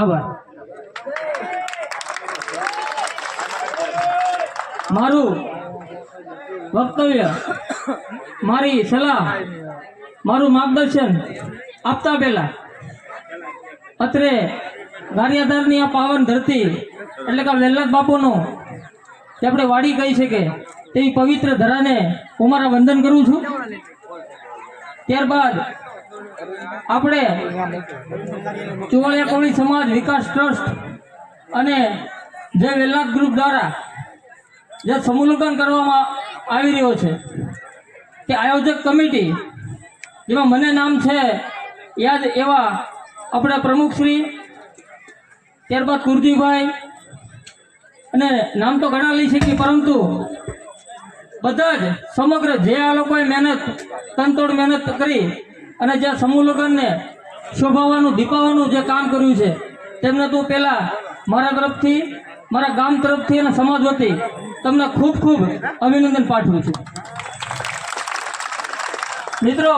આભાર. મારું વક્તવ્ય, મારી સલાહ, મારું માર્ગદર્શન આપતા પહેલા અત્રે ગારિયાધારની આ પાવન ધરતી, એટલે કે લેલનાથ બાપુનું, જે આપણે વાડી કહી શકે તેવી પવિત્ર ધરાને હું મારા વંદન કરું છું. ત્યારબાદ આપણે ચુવાળિયા કોળી સમાજ વિકાસ ટ્રસ્ટ અને જે વેલ્લાદ ગ્રુપ દ્વારા જે સમૂહલગ્ન કરવામાં આવી રહ્યો છે, તે આયોજક કમિટી, જેમાં મને નામ છે યાદ એવા આપણા પ્રમુખશ્રી ત્યારબાદ કુરજીભાઈ, અને નામ તો ઘણા લઈ શકીએ પરંતુ બધા જ સમગ્ર જે આ લોકોએ મહેનત, તનતોડ મહેનત કરી અને જે સમૂહ લગ્નને શોભાવવાનું, દીપાવવાનું જે કામ કર્યું છે, તેમને તો પહેલાં મારા તરફથી, મારા ગામ તરફથી અને સમાજ વતી તમને ખૂબ ખૂબ અભિનંદન પાઠવું છું. મિત્રો